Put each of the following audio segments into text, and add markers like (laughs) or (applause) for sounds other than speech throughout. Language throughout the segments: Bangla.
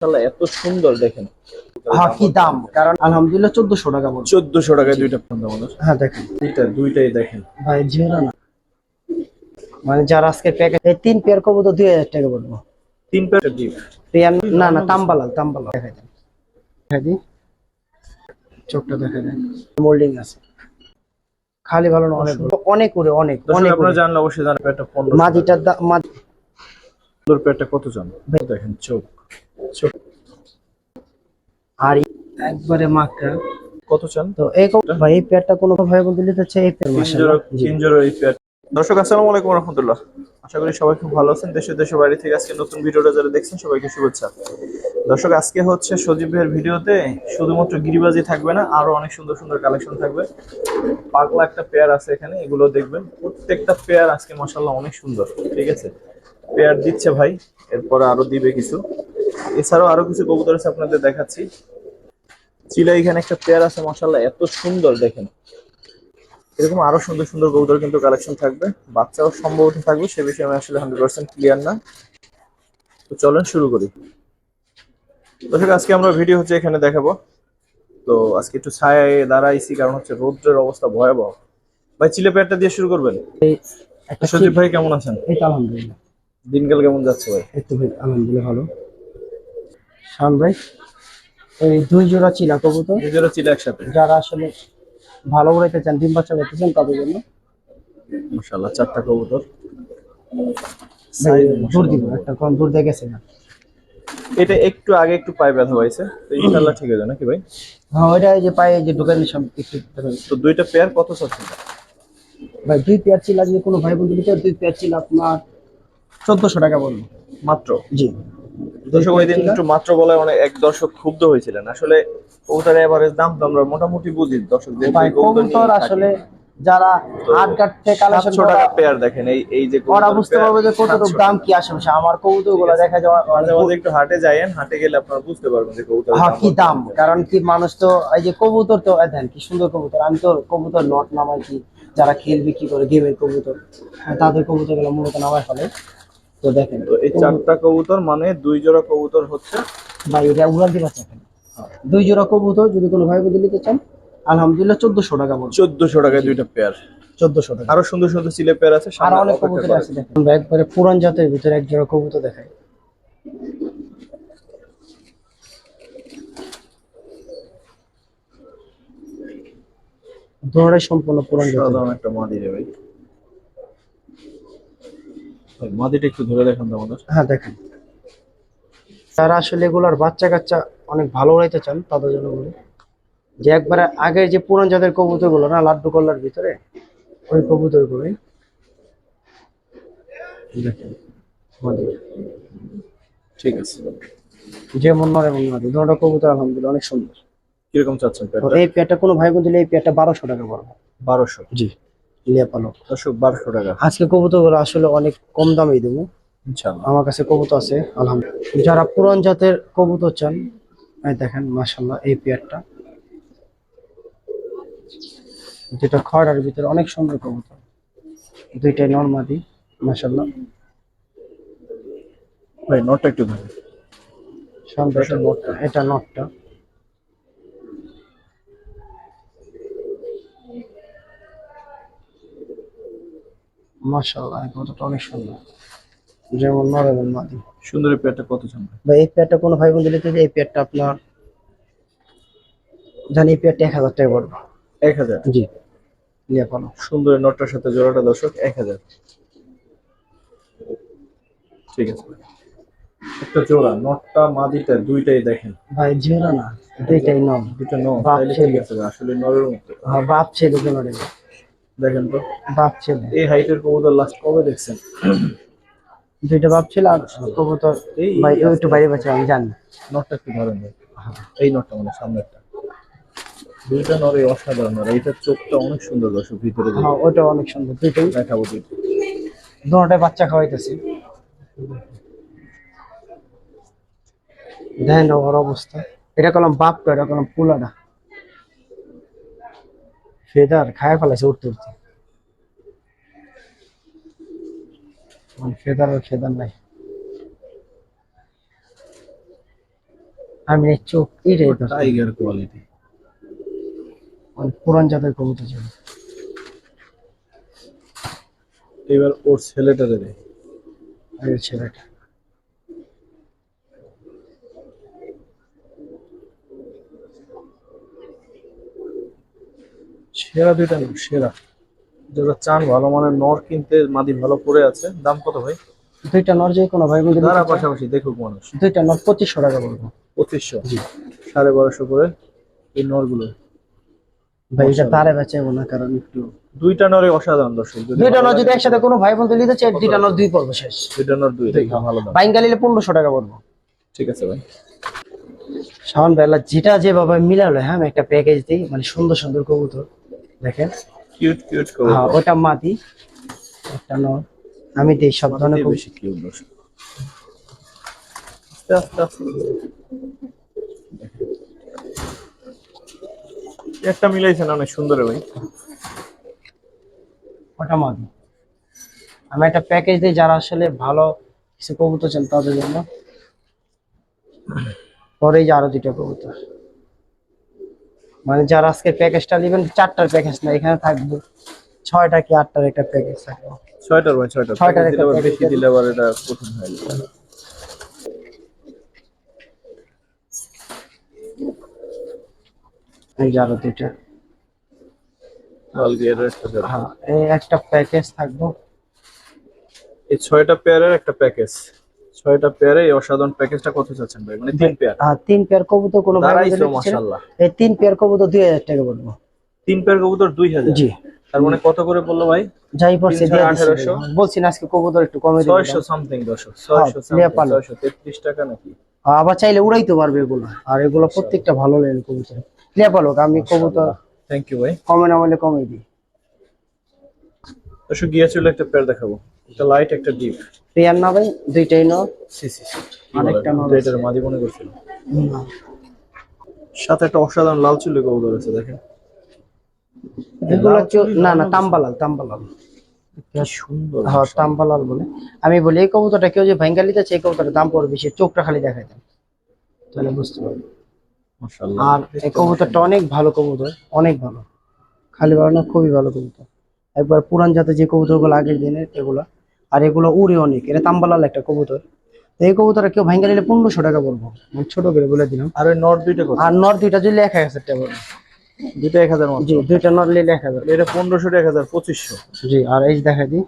মাশাআল্লাহ এত সুন্দর দেখেন। হ্যাঁ কি দাম কারণ আলহামদুলিল্লাহ চোদ্দশো টাকা বলছে চোদ্দশো টাকায় দুইটা ফোন আমাদের হ্যাঁ দেখেন। দুইটা দুইটাই দেখেন। ভাই জিরো না। মানে যারা আজকে প্যাকেট এই তিন পেয়ার করব তো দুই হাজার টাকা বলব। তিন ডিপ পেয়ার না না তাম্বালাল তাম্বালাল। দেখাই দেন। দেখাই দিই। চোখটা দেখাই দেন। মোল্ডিং আছে। খালি ভালো না অনেক অনেক করে অনেক অনেক আপনারা। জানলে অবশ্যই জানেন প্যাটটা পনেরো মাদিটার দাম মাদি সুন্দর কত জান? দেখেন চোখ। চোখ আর একবারে মাকড়া। কত চান? তো এই ভাই এই পেয়ারটা কোনো ভাই বন্ধু নিতে চাই এই পেয়ার এই দর্শক আসসালামু আলাইকুম রহমতুল্লাহ। আশা করি সবাই খুব ভালো আছেন। দেশে দেশের বাইরে থেকে আজকে নতুন ভিডিওটা যারা দেখছেন সবাইকে শুভেচ্ছা। দর্শক আজকে হচ্ছে সজীব ভাইয়ের ভিডিওতে শুধুমাত্র গিরিবাজি থাকবে না আরও অনেক সুন্দর সুন্দর কালেকশন থাকবে। পাগলা একটা পেয়ার আছে এখানে এগুলো দেখবেন। প্রত্যেকটা পেয়ার আজকে মাসাল্লাহ অনেক সুন্দর ঠিক আছে? পেয়ার দিচ্ছে ভাই এরপরে আরও দিবে কিছু। এছাড়াও আরও কিছু কবুতর আছে আপনাদের দেখাচ্ছি। চিলা এখানে একটা পেয়ার আছে মাসাল্লাহ এত সুন্দর দেখেন। এরকম আরও সুন্দর সুন্দর কবুতর কিন্তু কালেকশন থাকবে। বাচ্চাও সম্ভবত থাকবে সে বিষয়ে আমি আসলে হান্ড্রেড পার্সেন্ট ক্লিয়ার না। তো চলেন শুরু করি। দর্শক আজকে আমরা ভিডিও হচ্ছে এখানে দেখাবো। তো আজকে একটু ছায়ায় দাঁড়াইছি কারণ হচ্ছে রৌদ্রের অবস্থা ভয়াবহ। ভাই চিলে পেয়ারটা দিয়ে শুরু করবেন? একটা সজীব ভাই কেমন আছেন? আলহামদুলিল্লাহ। দিনকাল কেমন যাচ্ছে ভাই? একটু ভাই আলহামদুলিল্লাহ ভালো। শান ভাই? এই দুই জোড়া চিলা কবুতর। নিজেরা চিলে একসাথে। যারা আসলে ভালো উড়াইতে চান ডিম বাচ্চা করতে চান তাদের জন্য। মাশাআল্লাহ চারটা কবুতর। দূর দিব একটা কম দূর দিয়ে গেছে না। এটা একটু আগে একটু পায়ে ব্যথা পাইছে তো ইনশাআল্লাহ ঠিক হয়ে যাবে নাকি ভাই? হ্যাঁ ওইটা এই যে পায়ে যে ঢুকানি সব একটু তো দুইটা পেয়ার কত চাচ্ছেন? ভাই দুই পেয়ার চিলা যদি কোনো ভাই বন্ধু নিতে দুই পেয়ার চিলা আপনার চোদ্দশো টাকা বলব। মাত্র? জি। দর্শক ওই দিন একটু মাত্র বলায় অনেক এক দর্শক ক্ষুব্ধ হয়েছিলেন। আসলে কবুতরের এভারেজ দাম তো আমরা মোটামুটি বুঝি দর্শক যেহেতু ভাই কবুতর কবুতর। আসলে যারা কালেকশন টাকা পেয়ার দেখেন এই এই যে ওরা বুঝতে পারবে যে 700 দাম কি আশেপাশে। আমার কবুতরগুলো দেখা যাওয়া মাঝে মাঝে একটু হাটে যাইয়েন হাটে গেলে আপনারা বুঝতে পারবেন যে কবুতর হ্যাঁ কি দাম? কারণ কি মানুষ তো এই যে কবুতর তো দেন কি সুন্দর কবুতর। আমি তো কবুতর নট নামাই কি যারা খেলবে কি করে গেমের কবুতর তাদের কবুতরগুলো মূলত নামাই ফেলে। তো দেখেন তো এই চারটা কবুতর মানে দুই জোড়া কবুতর হচ্ছে? ভাই এটা উড়ান দিবা চাপেন দুই জোড়া কবুতর যদি কোনো ভাই বন্ধু নিতে চান আলহামদুলিল্লাহ চোদ্দশো টাকা বলছে চোদ্দশো টাকায় দুইটা পেয়ার চোদ্দশো টাকা। আরও সুন্দর সুন্দর সিলে পেয়ার আছে আর অনেক কবুতর আছে দেখেন। একবারে পুরান জাতের ভিতরে এক জোড়া কবুতর দেখাই। দোড়াই সম্পূর্ণ পুরান জাতের। একটা মাদি রে ভাই, মাদিটা একটু ধরে দেখান তো আমাদের। হ্যাঁ দেখেন। যারা আসলে এগুলার বাচ্চা কাচ্চা অনেক ভালো উড়াইতে চান তাদের জন্য বলি। যে একবারে আগের যে পুরান জাতের কবুতরগুলো না লাড্ডু কল্লার ভিতরে ওই কবুতর গুলোই দেখেন ঠিক আছে। যেমন নর এবং নাদি দুটো কবুতর আলহামদুলিল্লাহ অনেক সুন্দর। কীরকম চাচ্ছেন এই পেয়ারটা কোনো ভাই বন্ধু এই পেয়ারটা বারোশো টাকা পড়বে। বারোশো। জি। লিয়া পালক দর্শক বারোশো টাকা। আজকে কবুতরগুলো আসলে অনেক কম দামেই দেবো। আমার কাছে কবুতর আছে আলহামদুলিল্লাহ। যারা পুরান জাতের কবুতর চান দেখেন মাশাল্লাহ এই পেয়ারটা। যেটা খড়ার ভিতরে অনেক সুন্দর কবুতর। দুইটাই নর্মাদি মাশাল্লাহ ভাই নোটটা একটু ধরে এটা নটটা। এই কবুতরটা অনেক সুন্দর। যেমন নর এবং মাদি। সুন্দরী পেয়ারটা কত চান? ভাই? এই পেয়ারটা কোনো ভাই নিতে চাই, এই পেয়ারটা আপনার জানি এই পেয়ারটা এক হাজার টাকা পড়বে। এক হাজার? জি। লিয়া পালো। সুন্দর নোটটার সাথে জোড়াটা দর্শক এক হাজার। ঠিক আছে। একটা জোড়া নটটা মাদিটা দুইটাই দেখেন। ভাই জিরো না দুইটাই নন দুটো ন বাপ তাইলে ছেলে। ঠিক আছে আসলে নরের মতো। হ্যাঁ, বাপ ছেলে কোনো রে দেখেন তো। বাপ ছেলে। এই হাইটের কবুতর লাস্ট কবে দেখছেন? দুইটা বাপ ছেলে আর কবুতর এই একটু বাইরে বাচ্চা আমি জানি। নটটা একটু ধরেন এই নটটা মানে সামনেরটা। দুইটা নরে অসাধারণ নর। এইটার চোখটা অনেক সুন্দর দর্শক ভিতরে হ্যাঁ ওটা অনেক সুন্দর। দুইটাই দেখাবো দুইটা দুটাই বাচ্চা খাওয়াইতেছি। দেখেন ওর অবস্থা। এটা করলাম বাপটা এটা করলাম পুলাটা ফেদার খায় ফেলাছে উঠতে উঠতে। মানে ফেদার আর ফেদার নাই। আমি চোখ দরকার। টাইগার কোয়ালিটি মানে পুরান জাতের কবুতর ছিল। এবার ওর ছেলেটারে দে। আর ছেলেটা। সেরা দুইটা নর সেরা। যারা চান ভালো মানের নর কিনতে মাদি ভালো পড়ে আছে। দাম কত ভাই? দুইটা নর যে কোনো ভাই বন্ধু তারা পাশাপাশি দেখুক মানুষ। দুইটা নর পঁচিশশো টাকা বলব। পঁচিশশো। সাড়ে বারোশো করে এই নরগুলো। ভাই এটা তারে বেচাবো না কারণ একটু দুইটা নরে অসাধারণ দর্শক। দুইটা নর যদি একসাথে কোনো ভাই বন্ধু নিতে চাই দুইটা নর দুই পড়ব শেষ। দুইটা নর দুই ভালো দাম। বাইঙ্গা নিলে পনেরোশো টাকা পড়ব। ঠিক আছে ভাই। শাওন বেলা যেটা যেভাবে মিলালো হ্যাঁ আমি একটা প্যাকেজ দিই মানে সুন্দর সুন্দর কবুতর। দেখেন। কিউট কিউট হ্যাঁ ওটা মাটি একটা নর। আমি দিই সব ধরনের। বেশি কিউট দর্শক। একটা মিলাইছেন অনেক সুন্দর ভাই। ওটা মাদি। আমি একটা প্যাকেজ দিই যারা আসলে ভালো কিছু কবুতর চান তাদের জন্য। পরে যে আরও দুইটা কবুতর। মানে যারা আজকে প্যাকেজটা নেবেন চারটার প্যাকেজ না এখানে থাকবে। ছয়টা কি আটটার একটা প্যাকেজ থাকবে? ছয়টার ভাই ছয়টার। ছয়টার Package দিলে একটা আবার বেশি package দিলে আবার এটা কঠিন হয়ে যাবে এই যে আরও দুইটা। বালগিয়ারের একটা যাবে। হ্যাঁ এই একটা প্যাকেজ থাকব। এই ছয়টা পেয়ারের একটা প্যাকেজ ছয়টা পেয়ারে এই অসাধারণ প্যাকেজটা কত চাচ্ছেন ভাই? মানে তিন পেয়ার হ্যাঁ তিন পেয়ার কবুতর কোনো ভাই মাশাআল্লাহ। এই তিন পেয়ার কবুতর দুই হাজার টাকা বলব। তিন পেয়ার কবুতর দুই হাজার? জি। তার মানে কত করে বলল ভাই? যাই? দিচ্ছি। বলছি না আজকে কবুতর একটু কমে দিবো। ছয়শো সামথিং দর্শক ছয়শো লিয়া পালো। ছয়শো তেত্রিশ টাকা নাকি? আবার চাইলে উড়াইতে পারবে এগুলো। আর এগুলো প্রত্যেকটা ভালো লেন কবুতর। পালো আমি কবুতর থ্যাংক ইউ ভাই। কমে না বলে কমে দিই। দর্শক গিয়ে চলে একটা পেয়ার দেখাবো। একটা লাইট একটা ডিপ পেয়ার না ভাই দুইটাই ন সি সি সি। আরেকটা নর এটার মাদি মনে করছিল। সাথে একটা অসাধারণ লাল চুলি কবুতর আছে দেখেন। না না তাম্বালাল তাম্বালাল। কি সুন্দর। হ্যাঁ তাম্বালাল বলে। আমি বলি এই কবুতরটা কেউ যে নিতে চাই এই কবুতরের দাম পড়বে বেশি চোখটা খালি দেখাই দেন। তাহলে বুঝতে পারবে। আর এই কবুতরটা অনেক ভালো কবুতর অনেক ভালো। খালি ভালো না খুবই ভালো কবুতর। একবার পুরান জাতের যে কবুতরগুলো আগের দিনের এগুলো আর এগুলো উড়ে অনেক। এটা তাম্বালাল একটা কবুতর। এই কবুতরটা কেউ ভাঙ্গা নিলে পনেরোশো টাকা বলব। আমি ছোট করে বলে দিলাম। আর ওই নর দুইটা আর নর দুইটা যদি এক হাজার টাকা বলব। দুইটা এক হাজার জি দুইটা নর নিলে এক হাজার। এটা পনেরোশো এক হাজার পঁচিশশো। জি আর এই দেখা দিই।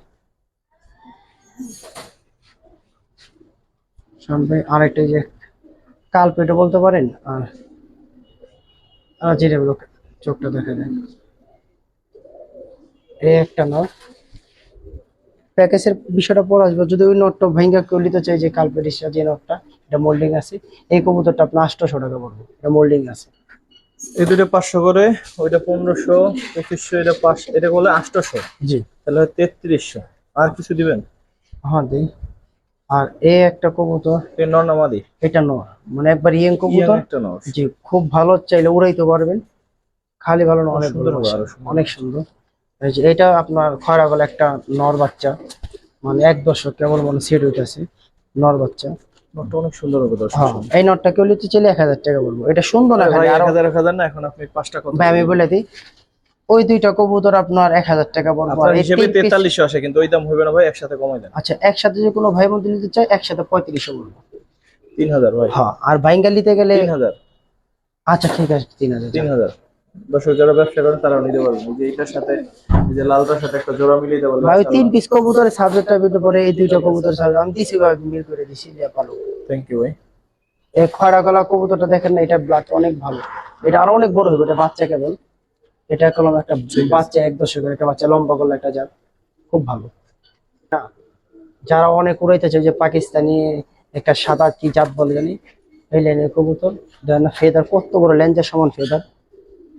ভাই আরেকটা এই যে কাল পেটে বলতে পারেন আর আর যেটা চোখটা দেখা দেন এই একটা নর। প্যাকেজের বিষয়টা পরে আসবে। যদি ওই নটটা ভাঙ্গা কেউ নিতে চাই যে কালপেটিস যে নটটা এটা মোল্ডিং আছে। এই কবুতরটা আপনার আটশোশো টাকা পড়বে। এটা মোল্ডিং আছে। এই দুটো পাঁচশো করে ওইটা পনেরোশো পঁচিশশো এটা পাঁচ এটা বলে আটশোশো জি। তাহলে তেত্রিশশো। আর কিছু দিবেন? হ্যাঁ দিই। আর এই একটা কবুতর এই নর নামাদি এটা নর মানে একবার ইয়েং কবুতর। একটা নর জি খুব ভালো চাইলে উড়াইতে পারবেন। খালি ভালো না অনেক। অনেক সুন্দর। এই যে এটা আপনার খয়রা গলা একটা নর বাচ্চা। মানে এক দশক কেবল মানে সেট হইতেছে নর বাচ্চা। অনেক সুন্দর হবে দর্শক। হ্যাঁ এই নিতে চাইলে এক হাজার টাকা বলব। এটা সুন্দর না ভাই এক হাজার এক হাজার না এখন আপনি পাঁচটা ভাই আমি বলে দিই ওই দুইটা কবুতর আপনার এক হাজার টাকা বলব। আর আপনার হিসেবে তেতাল্লিশশো আসে কিন্তু ওই দাম হবে না ভাই একসাথে কমাই দেন। আচ্ছা একসাথে যদি কোনো ভাই নিতে চাই একসাথে পঁয়ত্রিশশো বলব। তিন হাজার ভাই। হ্যাঁ আর বাইঙ্গাল নিতে গেলে তিন হাজার। আচ্ছা ঠিক আছে তিন হাজার। তিন হাজার। দর্শক যারা ব্যবসা করেন তারাও নিতে পারবেন। যে এটার সাথে এই যে লালটার সাথে একটা জোড়া মিলিয়ে দেবো ভাই তিন পিস কবুতরের সাবজেক্টটা ভিতরে পরে এই দুইটা কবুতর সাবজেক্ট আমি দিছি ভাই মিল করে দিছি যে পালো থ্যাংক ইউ ভাই। এই খয়রা গলা কবুতরটা দেখেন না এটা ব্লাড অনেক ভালো। এটা আরও অনেক বড় হবে এটা বাচ্চা কেবল। এটা কলম একটা বাচ্চা এক দশকের একটা বাচ্চা লম্বা করলে একটা জাত। খুব ভালো। যারা অনেক উড়াইতে চায় যে পাকিস্তানি একটা সাদা কি জাত বলে জানি? এই লাইনের কবুতর। ফেদার কত বড় লেঞ্জের সমান ফেদার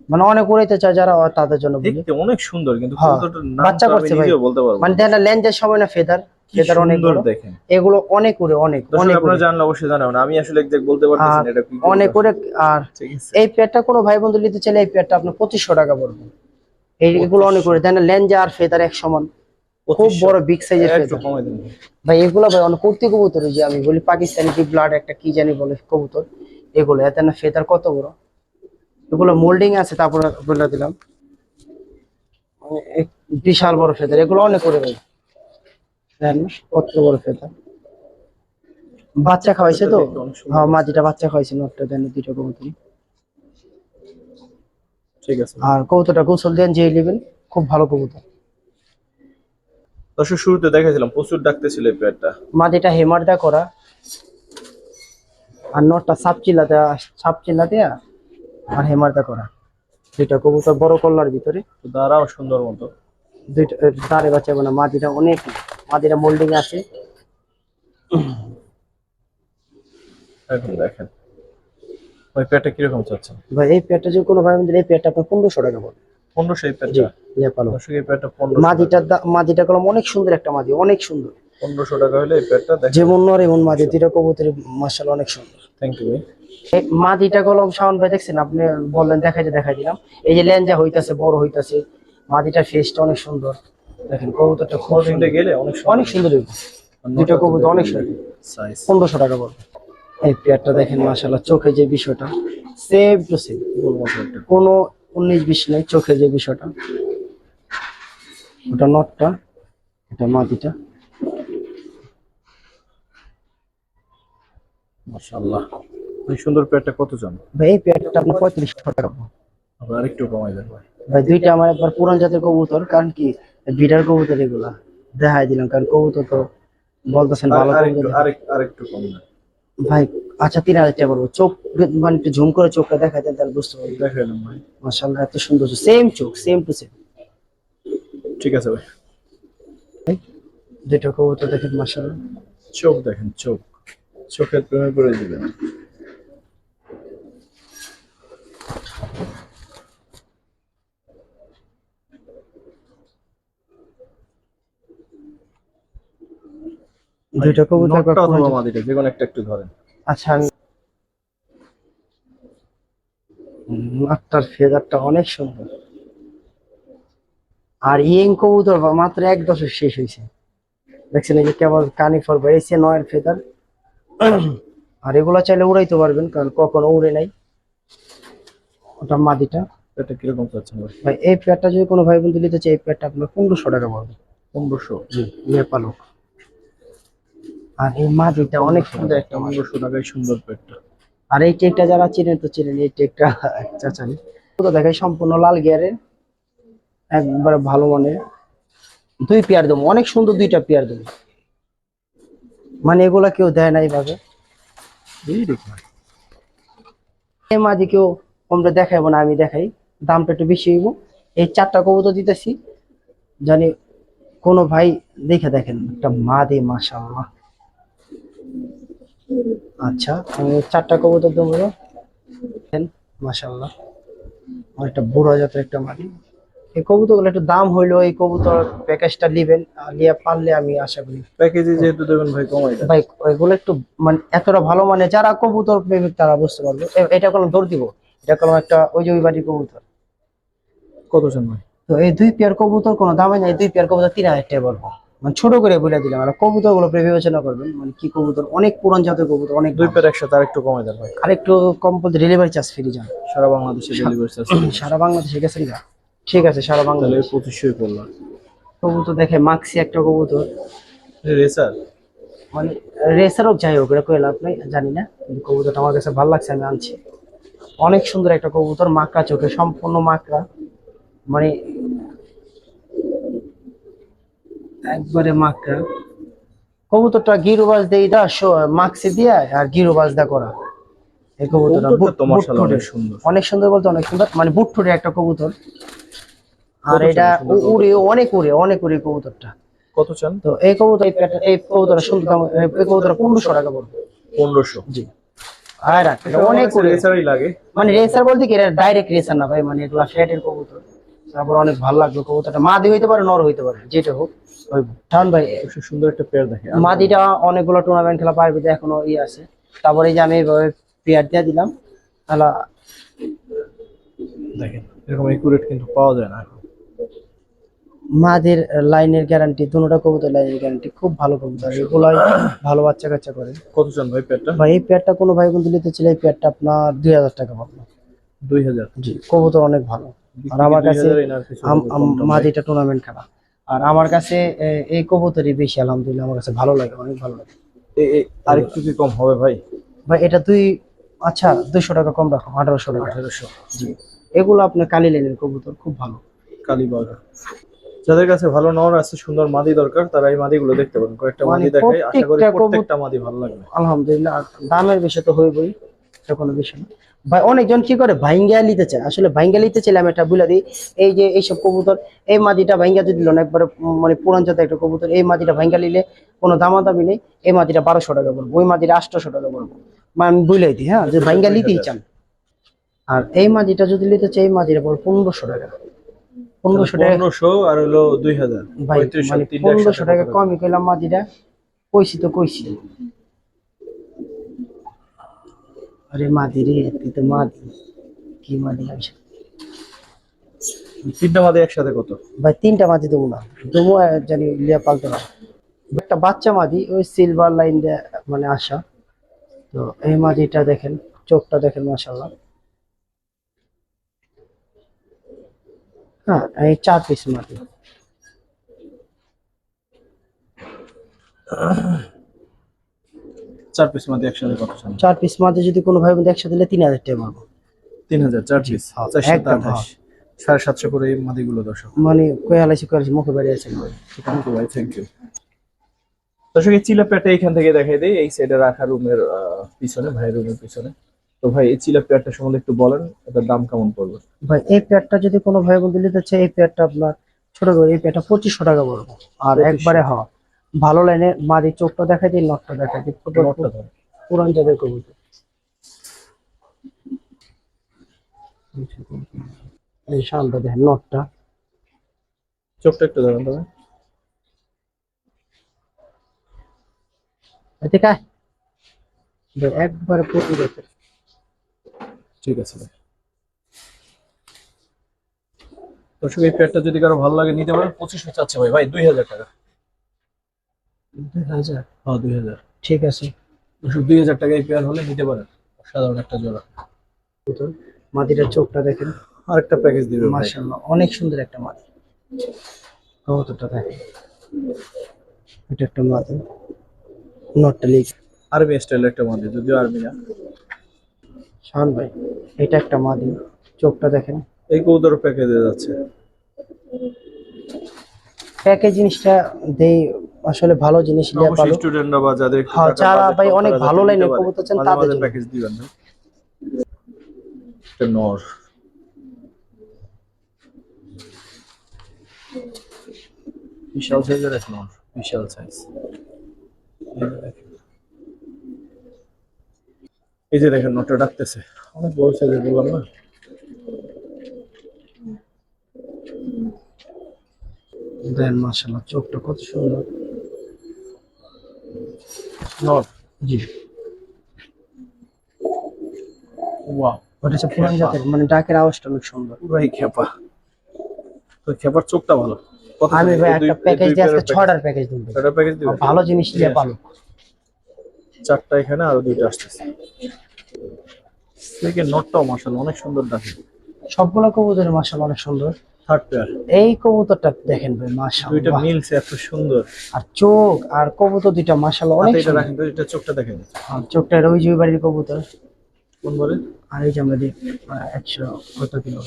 মানে অনেক উড়াইতে চায় যারা তাদের জন্য দেখতে অনেক সুন্দর কিন্তু হ্যাঁ, বাচ্চা করছে ভাই। বলতে পারব মানে দেখেন লেঞ্জের সময় না ফেদার ফেদার অনেক দেখেন। এগুলো অনেক উড়ে অনেক অনেক আপনারা জানলে অবশ্যই জানাবেন আমি আসলে বলতে পারতেছি না এটা কি অনেক করে আর এই পেয়ারটা কোনো ভাই বন্ধু নিতে চাইলে এই পেয়ারটা আপনার পঁচিশশো টাকা পড়বে। এই এগুলো অনেক করে দেন লেঞ্জা আর ফেদার এক সমান। খুব বড় বিগ সাইজের ফেদার ভাই এগুলো ভাই অনেক কুর্তি কবুতর যে আমি বলি পাকিস্তানি কি ব্লাড একটা কি জানি বলে কবুতর। এগুলো এতে না ফেদার কত বড়? এগুলো মোল্ডিং আছে তারপরে বলে দিলাম। মানে বিশাল বড় ফেদার এগুলো অনেক করে কত বড় ফেদার? বাচ্চা খাওয়াইছে তো? হ্যাঁ মাটিটা বাচ্চা খাওয়াইছে নটটা দেন দুটো কবুতর। ঠিক আছে। আর কবুতরটা গোসল দেন যে নেবেন খুব ভালো কবুতর। দর্শক শুরুতে দেখাইছিলাম প্রচুর ডাকতেছিল এই পেয়ারটা। মাটিটা হেমার দা করা। আর নটটা সাপ চিল্লা দেওয়া সাপ চিল্লা দেয়া। আর হেমার দা করা। দুইটা কবুতর বড় কল্লার ভিতরে। দাঁড়াও সুন্দর মতো। দুইটা দাঁড়ে বাঁচাবো না মাটিটা অনেক মাটিটা মোল্ডিং আছে। এখন দেখেন। ওই পেয়ারটা কীরকম ভাই এই যদি কোনো ভাই আমাদের এই আপনার পনেরোশো টাকা পড়বে পনেরোশো এই মাটিটা কলম অনেক সুন্দর একটা মাটি অনেক সুন্দর। পনেরোশো টাকা হলে এই দেখেন যেমন নর এমন মাটি দুইটা কবুতরের মার্শাল অনেক সুন্দর। থ্যাংক ইউ ভাই। মাটিটা কলম শাওন ভাই দেখছেন? আপনি বললেন দেখাইতে দেখাই দিলাম। এই যে লেঞ্জা হইতাছে বড় হইতাছে মাটিটার ফেসটা অনেক সুন্দর। দেখেন কবুতরটা খুব সুন্দর। গেলে অনেক অনেক সুন্দর দুটো কবুতর অনেক সুন্দর। সাইজ পনেরোশো টাকা পড়বে এই পেয়ারটা দেখেন মাশাল্লাহ চোখে যে বিষয়টা সেম টু সেম কোনো উনিশ বিশ নেই চোখে যে বিষয়টা। ওটা নটটা এটা মাটিটা মাশাআল্লাহ। এই সুন্দর পেয়ারটা কত চান ভাই এই পেয়ারটা আপনার পঁয়ত্রিশশো টাকা। পড়বে। আবার আরেকটু কমাই দেন ভাই। ভাই দুইটা আমার একবার পুরান জাতের কবুতর কারণ কি বিডার কবুতর এগুলা। দেখাই দিলাম কারণ কবুতর তো বলতেছেন ভালো আরেকটু আরেকটু কম দেন ভাই আচ্ছা তিন হাজার টাকা পড়ব। চোখ মানে একটু ঝুম করে চোখটা দেখাই দেন তাহলে বুঝতে পারবি দেখাইলাম ভাই। মাসাল্লাহ এত সুন্দর সেম চোখ সেম টু সেম ঠিক আছে ভাই। দুটো কবুতর দেখেন মাসাল্লাহ চোখ দেখেন চোখ। চোখের প্রেমে পড়ে দিবেন দুইটা কবুতর একবার নটটা পুরান অথবা মাদিটা যে কোনো একটা একটু ধরেন। আচ্ছা ফেদারটা অনেক সুন্দর। আর ইয়েং কবুতর মাত্র এক দশক শেষ হয়েছে। দেখছেন এই যে কেবল কানি ফর বেরিয়েছে নয়ের ফেদার। আর এগুলা চাইলে উড়াইতে পারবেন কারণ কখনো উড়ে নাই। ওটা মাদিটা। এটা কীরকম চাচ্ছেন ভাই? এই পেয়ারটা যদি কোনো ভাই বন্ধু নিতে চাই এই পেয়ারটা আপনার পনেরোশো টাকা পড়বে। পনেরোশো? নেপালক আর এই মাদিটা অনেক সুন্দর একটা পনেরোশো টাকায় সুন্দর পেটটা আর এই টেকটা যারা চিনেন তো চিনেন এই টেকটা (laughs) চাচানি তো দেখাই সম্পূর্ণ লাল গিয়ারের একবার ভালো মানের। দুই পেয়ার দেবো অনেক সুন্দর দুইটা পেয়ার দেবো মানে এগুলা কেউ দেয় না এইভাবে। মাঝে কেউ কমটা দেখাইবো না আমি দেখাই। দামটা একটু বেশি হইব। এই চারটা কবুতর দিতেছি। জানি কোনো ভাই দেখে দেখেন একটা মা দে মাশাআল্লাহ। আচ্ছা আমি চারটা কবুতর দেবো। আর একটা বুড়ো জাতের একটা মাদি। এই কবুতরগুলো একটু দাম হইল এই কবুতর প্যাকেজটা নিবেন নিয়ে পারলে আমি আশা করি। প্যাকেজে যেহেতু দেবেন ভাই কমাই ভাই ওইগুলো একটু মানে এতটা ভালো মানে যারা কবুতর প্রেমিক তারা বুঝতে পারবে। এটা কোনো দৌড় দিব। এটা কোনো একটা ওই যে ওই কবুতর। কত চান ভাই? তো এই দুই পেয়ার কবুতর কোনো দামে নাই দুই পেয়ার কবুতর তিন হাজার টাকা বলব। মানে ছোট করে বলে দিলাম আর কবুতরগুলো বিবেচনা করবেন মানে কি কবুতর অনেক পুরান জাতের কবুতর অনেক দুই। পেয়ার একসাথে আরেকটু কমে দেন ভাই। আর একটু কম বলতে ডেলিভারি চার্জ ফ্রি যান সারা বাংলাদেশে ডেলিভারি চার্জ সারা বাংলাদেশে গেছেন গা। ঠিক আছে সারা বাংলাদেশ। পঁচিশশোই করলাম কবুতর দেখে মাক্সি একটা কবুতর। রেসার? মানে রেসার হোক যাই হোক এটা কই লাভ নাই জানি না। কিন্তু কবুতরটা আমার কাছে ভালো লাগছে আমি আনছি। অনেক সুন্দর একটা কবুতর মাকড়া চোখে সম্পূর্ণ মাকড়া। মানে একবারে মাকড়া। কবুতরটা গিরুবাজ দিয়ে দা মাক্সি দিয়া আর গিরুবাজ দা করা। এই কবুতরটা। অনেক সুন্দর। অনেক সুন্দর বলতে অনেক সুন্দর। মানে বুট একটা কবুতর। আর এটা উড়ে অনেক উড়ে অনেক উড়ে কবুতরটা। কত চান? তো এই কবুতর এই প্যাটা- এই কবুতরটা সুন্দর দাম এই কবুতরটা পনেরোশো টাকা পড়বে। পনেরোশো। জি। আর অনেক উড়ে। রেসারই লাগে। মানে রেসার বলতে কি এটা ডাইরেক্ট রেসার না ভাই মানে এগুলা কবুতর। তারপর অনেক ভালো লাগবে কবুতরটা। মাদি হইতে পারে নর হইতে পারে যেটা হোক। ভাই খুব সুন্দর একটা পেয়ার দেখে। মাদিটা অনেকগুলো টুর্নামেন্ট খেলা পারবে এখনও ই আছে। তারপরে এই যে আমি এইভাবে পেয়ার দিয়ে দিলাম তাহলে দেখেন এরকম একুরেট কিন্তু পাওয়া যায় না এখন। মাদের লাইনের গ্যারান্টি দুটোটা কবুতর লাইনের গ্যারান্টি খুব ভালো কবুতর। এগুলাই ভালো বাচ্চা কাচ্চা করে। কত চান ভাই পেয়ারটা? ভাই এই পেয়ারটা কোনো ভাই বন্ধু নিতে চাইলে এই পেয়ারটা আপনার দুই হাজার টাকা পাবো। দুই হাজার? জি কবুতর অনেক ভালো। আর আমার কাছে মাদিটা টুর্নামেন্ট খেলা। আর আমার কাছে এই কবুতরই বেশি আলহামদুলিল্লাহ আমার কাছে ভালো লাগে অনেক ভালো লাগে। আরেকটু কি কম হবে ভাই? ভাই এটা দুই আচ্ছা দুইশো টাকা কম রাখো আঠারোশো টাকা। আঠারোশো জি। এগুলো আপনার কালি লাইনের কবুতর খুব ভালো। কালীবাগ যাদের কাছে ভালো নর আছে সুন্দর মাদি দরকার তারা এই মাদিগুলো দেখতে পারেন। কয়েকটা মানে মাদি দেখাই আশা করি প্রত্যেকটা মাদি ভালো লাগবে। আলহামদুলিল্লাহ দামের বিষয় তো হইবই এটা কোনো বিষয় না। ভাই অনেকজন কি করে? ভাইঙ্গা নিতে চায়। আসলে ভাইঙ্গা নিতে চাইলে আমি এটা বলে দিই এই যে এইসব কবুতর এই মাদিটা ভাইঙ্গা যদি দিল না একবারে মানে পুরান জাতের একটা কবুতর এই মাদিটা ভাইঙ্গা নিলে কোনো দামাদামি নেই এই মাদিটা বারোশো টাকা পড়ব ওই মাদিটা আটশোশো টাকা পড়ব। মানে আমি বলে দিই হ্যাঁ যে ভাইঙ্গা নিতেই চান। আর এই মাদিটা যদি নিতে চাই এই মাদিটা পড়বে পনেরোশো টাকা। পনেরোশো টাকা। পনেরোশো আর হলো দুই হাজার মানে পনেরোশো টাকা কমই কইলাম মাদিটা কইছি তো কইছি। আরে মাদি রে তুই তো মাদি কি মাদি লাগছে তিনটা মাদি একসাথে কত? ভাই তিনটা মাদি দেবো না। দেবো জানি লিয়া পালতে না একটা বাচ্চা মাদি ওই সিলভার লাইন দিয়ে মানে আসা। তো এই মাদিটা দেখেন চোখটা দেখেন মাসাল্লাহ হ্যাঁ এই চার পিস মাদি চার পিস মাদি একসাথে কত চার পিস মাদি যদি কোনো ভাই বোন একসাথে দিলে তিন হাজার টাকা পাবো তিন হাজার চার পিস হ্যাঁ, একদম, সাড়ে সাতশো করে এই মাদিগুলো দর্শক। মানে কয়ে হালাইছি কয়ে হালাইছি মুখে বেরিয়ে আছে। ইউ ভাই থ্যাংক ইউ দর্শক এই চিলাপিয়াটা এখান থেকে দেখাই দিই এই সাইডে রাখা রুমের পিছনে ভাইয়ের রুমের পিছনে। তো ভাই এই চিলাপিয়াটা সম্বন্ধে একটু বলেন এটার দাম কেমন পড়বে? ভাই এই পেয়ারটা যদি কোনো ভাই বন্ধু নিতে চায় এই পেয়ারটা আপনার ছোট করে এই পেয়ারটা পঁচিশশো টাকা পড়ব। আর একবারে হ ভালো লাইনে মাদি চোখটা দেখাই দিই নটটা দেখাই দিই। পুরান যাদের কবুতর। এই শান্ত দেখেন নটটা চোখটা একটু ধরেন তবে ভাই, একবারে ঠিক আছে ভাই। দর্শক এই পেয়ারটা যদি কারও ভালো লাগে নিতে পারেন। পঁচিশশো চাচ্ছে ভাই। ভাই দুই হাজার টাকা। দুই হাজার? হ্যাঁ দুই হাজার। ঠিক আছে। দর্শক দুই হাজার টাকা এই পেয়ার হলে নিতে পারেন। সাধারণ একটা জোড়া। মাদিটার চোখটা দেখেন। আরেকটা প্যাকেজ দিবে ভাই। মাশাআল্লাহ অনেক সুন্দর একটা মাদি। কবুতরটা দেখেন এটা একটা মাদি। নটটা লিখ। আরবি স্টাইল একটা মাদি যদিও আরবি না। শান ভাই এটা একটা মাদি। চোখটা দেখেন। এই কৌদর প্যাকেজে যাচ্ছে। প্যাকেজ জিনিসটা দেই আসলে ভালো জিনিস অবশ্যই পালো স্টুডেন্টরা বা যাদের হ্যাঁ, যারা ভাই অনেক ভালো পারে। কবুতর চান তাদের। প্যাকেজ দিবেন একটা নর। বিশাল সাইজের এক নর বিশাল সাইজ এই যে দেখেন নটটা ডাকতেছে। অনেক বড় সাইজের বললাম না? দেন মাশাআল্লাহ চোখটা কত সুন্দর। নর জি। ওটা হচ্ছে পুরান জাতের মানে ডাকের আওয়াজটা অনেক সুন্দর। পুরাই খেপা। তো খেপার চোখটা ভালো। আমি ভাই একটা প্যাকেজ দিয়ে আজকে ছটার প্যাকেজ দিন? প্যাকেজ ভালো জিনিস দিয়ে পালো চারটা এখানে আরও দুইটা আসতেছে। দেখে নটটাও মাসাল অনেক সুন্দর ডাকে সবগুলো কবুতরের মাশাআল্লাহ অনেক সুন্দর। থার্ড পেয়ার এই কবুতরটা দেখেন ভাই দুইটা এত সুন্দর। আর চোখ আর কবুতর দুইটা মাশাআল্লাহ অনেক হাতে এটা সুন্দর। রাখেন তো এটা চোখটা দেখেন। আর চোখটা বাড়ির কবুতর। কোন বলে আর এই যে আমরা দিই একশো কত কিলো?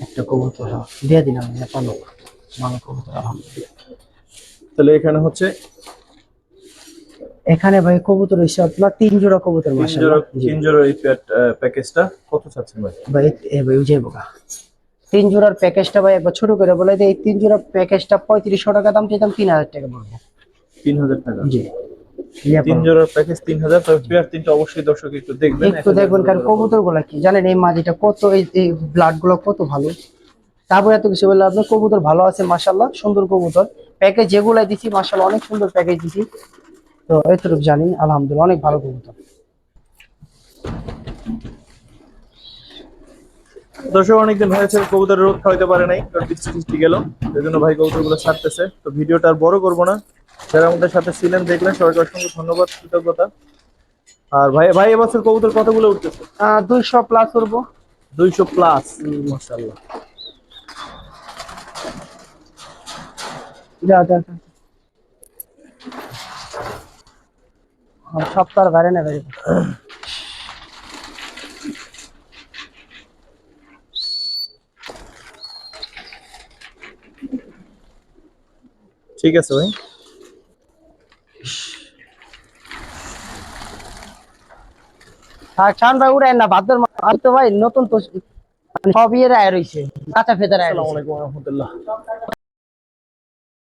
একটা কবুতর হ্যাঁ, দিয়ে দিলাম পালক ভালো কবুতর আলহামদুলিল্লাহ। তাহলে এখানে হচ্ছে এখানে ভাই কবুতর হইছে আপনার তিন জোড়া কবুতর তিন জোড়া মাশাআল্লাহ তিন জোড়া এই প্যাকেজটা কত চাচ্ছেন ভাই? ভাই ভাই বোকা। তিন জোড়ার প্যাকেজটা ভাই একবার ছোট করে বলে দিই এই তিন জোড়ার প্যাকেজটা পঁয়ত্রিশশো টাকা দাম চাইতাম তিন হাজার টাকা পড়ব। তিন হাজার টাকা? জি। তিন জোড়ার প্যাকেজ তিন হাজার তবে পেয়ার তিনটা অবশ্যই দর্শক একটু দেখবেন একটু দেখবেন কারণ কবুতরগুলা কি জানেন এই কত এই এই ব্লাডগুলো কত ভালো। তারপর এত কিছু বললে আপনার কবুতর ভালো আছে মাসাল্লাহ সুন্দর কবুতর। প্যাকেজ যেগুলাই দিছি মাসাল্লাহ অনেক সুন্দর প্যাকেজ দিছি। তো এতটুকু জানি। আলহামদুলিল্লাহ অনেক ভালো কবুতর। দর্শক অনেকদিন হয়েছে কবুতরের রোদ খাওয়াইতে পারে নাই বৃষ্টি টিষ্টি গেল এই জন্য ভাই কবুতরগুলো ছাড়তেছে। তো ভিডিওটা আর বড় করব না। যারা আমাদের সাথে ছিলেন দেখলেন সবাইকে অসংখ্য ধন্যবাদ কৃতজ্ঞতা। আর ভাই ভাই এবছর কবুতর কতগুলো উঠতেছে? দুইশো প্লাস করব দুইশো প্লাস মাসাল্লাহ যা যা। যা। আর সপ্তাহ বাইরে না বাইরে ঠিক আছে ভাই। ভাই উড়াই না ভাদ্র মাস তো ভাই নতুন তো মানে সব ইয়ে রায় রয়েছে কাঁচা ফেদার রায় আসসালামু আলাইকুম রহমতুল্লাহ।